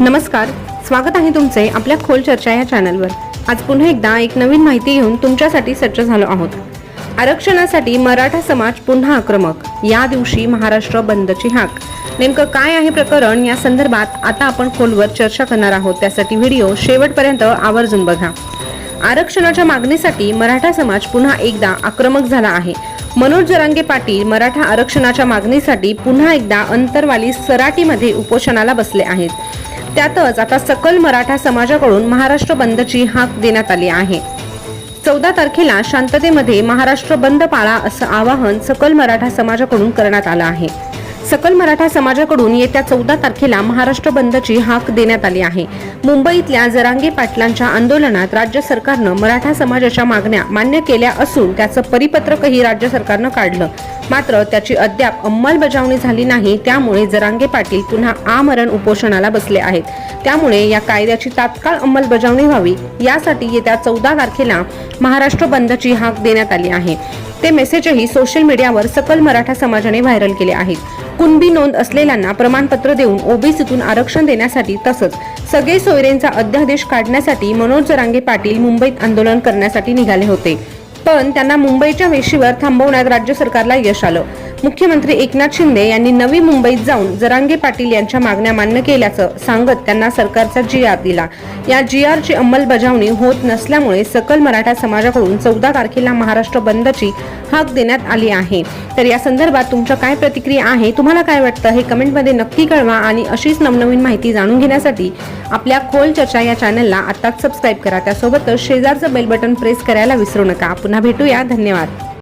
नमस्कार स्वागत आहे तुमचे आपल्या खोल चर्चा या चॅनलवर. आज पुन्हा एकदा एक नवीन माहिती घेऊन तुमच्यासाठी सज्ज झालो आहोत. आरक्षणासाठी मराठा समाज पुन्हा आक्रमक या दिवशी महाराष्ट्र बंदची हाक. नेमकं काय आहे प्रकरण या संदर्भात आता आपण खोलवर चर्चा करणार आहोत त्यासाठी व्हिडिओ शेवटपर्यंत आवर्जून बघा. आरक्षणाच्या मागणीसाठी मराठा समाज पुन्हा एकदा आक्रमक झाला आहे. मनोज जरांगे पाटील मराठा आरक्षणाच्या मागणीसाठी पुन्हा एकदा अंतरवाली सराटीमध्ये उपोषणाला बसले आहेत. त्यातच आता सकल मराठा समाजाकडून महाराष्ट्र बंदची हाक देण्यात आली आहे. चौदा तारखेला शांततेमध्ये महाराष्ट्र बंद पाळा असं आवाहन सकल मराठा समाजाकडून करण्यात आलं आहे. सकल मराठा समाजाकडून येत्या चौदा तारखेला महाराष्ट्र बंदची हाक देण्यात आली आहे. मुंबईतल्या जरांगे पाटलांच्या आंदोलनात राज्य सरकारनं मराठा समाजाच्या मागण्या मान्य केल्या असून त्याचं परिपत्रकही राज्य सरकारनं काढलं. मात्र त्याची अद्याप अंमलबजावणी झाली नाही त्यामुळे जरांगे पाटील पुन्हा आमरण उपोषणाला बसले आहेत. त्यामुळे या कायद्याची तात्काळ अंमलबजावणी व्हावी यासाठी येत्या चौदा तारखेला महाराष्ट्र बंदची हाक देण्यात आली आहे. ते मेसेजही सोशल मीडियावर सकल मराठा समाजाने व्हायरल केले आहेत. कुणबी नोंद असलेल्यांना प्रमाणपत्र देऊन ओबीसीतून आरक्षण देण्यासाठी तसंच सगळे सोयरेंचा अध्यादेश काढण्यासाठी मनोज जरांगे पाटील मुंबईत आंदोलन करण्यासाठी निघाले होते. पण त्यांना मुंबईच्या वेशीवर थांबवण्यात राज्य सरकारला यश आलं. मुख्यमंत्री एकनाथ शिंदे यांनी नवी मुंबईत जाऊन जरांगे पाटील यांच्या मागण्या मान्य केल्याचं सांगत त्यांना सरकारचा जी आर दिला. या जी आरची अंमलबजावणी होत नसल्यामुळे सकल मराठा समाजाकडून चौदा तारखेला महाराष्ट्र बंदची हाक देण्यात आली आहे. तर या संदर्भात तुमच्या काय प्रतिक्रिया आहे? तुम्हाला काय वाटतं? हे कमेंटमध्ये नक्की कळवा आणि अशीच नवनवीन माहिती जाणून घेण्यासाठी आपल्या खोल चर्चा या चॅनलला आत्ताच सबस्क्राईब करा. त्यासोबतच शेजारचं बेल बटन प्रेस करायला विसरू नका. पुन्हा भेटूया. धन्यवाद.